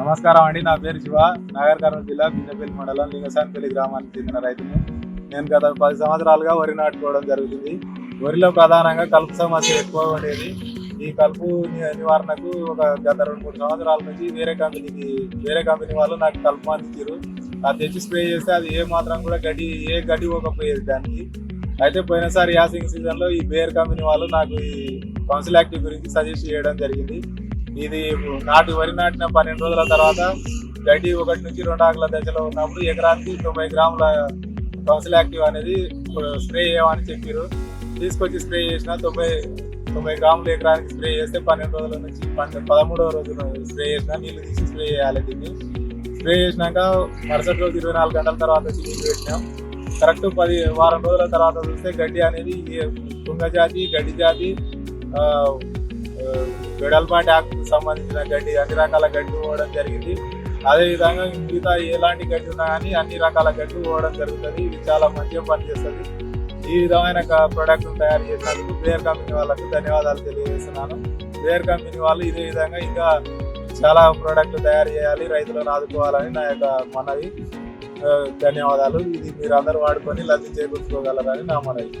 నమస్కారం అండి. నా పేరు శివ. నాగర్ కర్నూలు జిల్లా బిన్నపల్లి మండలం లింగసానిపల్లి గ్రామానికి చెందిన రైతుని. నేను గత పది సంవత్సరాలుగా వరి నాటుకోవడం జరుగుతుంది వరిలో ప్రధానంగా కలుపు సమస్య ఎక్కువ ఉండేది. ఈ కలుపు నివారణకు ఒక గత రెండు మూడు సంవత్సరాల నుంచి వేరే కంపెనీకి వేరే కంపెనీ వాళ్ళు నాకు కలుపు అందించారు. అది తెచ్చి స్ప్రే చేస్తే అది ఏ మాత్రం కూడా గడ్డి ఏ గడ్డి పోకపోయేది దానికి. అయితే పోయినసారి యాసింగ్ సీజన్లో ఈ బేర్ కంపెనీ వాళ్ళు నాకు ఈ కౌన్సిల్ యాక్టివ్ గురించి సజెస్ట్ చేయడం జరిగింది. ఇది నాటి వరి నాటిన పన్నెండు రోజుల తర్వాత గడ్డి ఒకటి నుంచి రెండు ఆకుల దశలో ఉన్నప్పుడు ఎకరానికి తొంభై గ్రాముల కౌన్సిల్ యాక్టివ్ అనేది స్ప్రే చేయమని చెప్పారు. తీసుకొచ్చి స్ప్రే చేసిన తొంభై తొంభై గ్రాములు ఎకరానికి స్ప్రే చేస్తే పన్నెండు రోజుల నుంచి పన్నెండు పదమూడవ రోజున స్ప్రే చేసిన నీళ్ళు తీసి స్ప్రే చేయాలి దీన్ని. స్ప్రే చేసినాక మరుసటి రోజు ఇరవై నాలుగు గంటల తర్వాత వచ్చి నీళ్ళు పెట్టినాం. కరెక్ట్ పది వారం రోజుల తర్వాత చూస్తే గడ్డి అనేది ఈ జాతి గడ్డి జాతి వెడల్పాటి ఆకుకు సంబంధించిన గడ్డి అన్ని రకాల గడ్డి పోవడం జరిగింది. అదేవిధంగా మిగతా ఎలాంటి గడ్డి ఉన్నా కానీ అన్ని రకాల గడ్డి పోవడం జరుగుతుంది. ఇది చాలా మంచిగా పనిచేస్తుంది. ఈ విధమైన ప్రోడక్ట్ తయారు చేసినందుకు బేర్ కంపెనీ వాళ్ళకు ధన్యవాదాలు తెలియజేస్తున్నాను. బేర్ కంపెనీ వాళ్ళు ఇదే విధంగా ఇంకా చాలా ప్రోడక్ట్ తయారు చేయాలి రైతులను ఆదుకోవాలని నా యొక్క మనవి. ధన్యవాదాలు. ఇది మీరు అందరూ వాడుకొని లబ్ధి చేకూర్చుకోగలరని నా మనవి.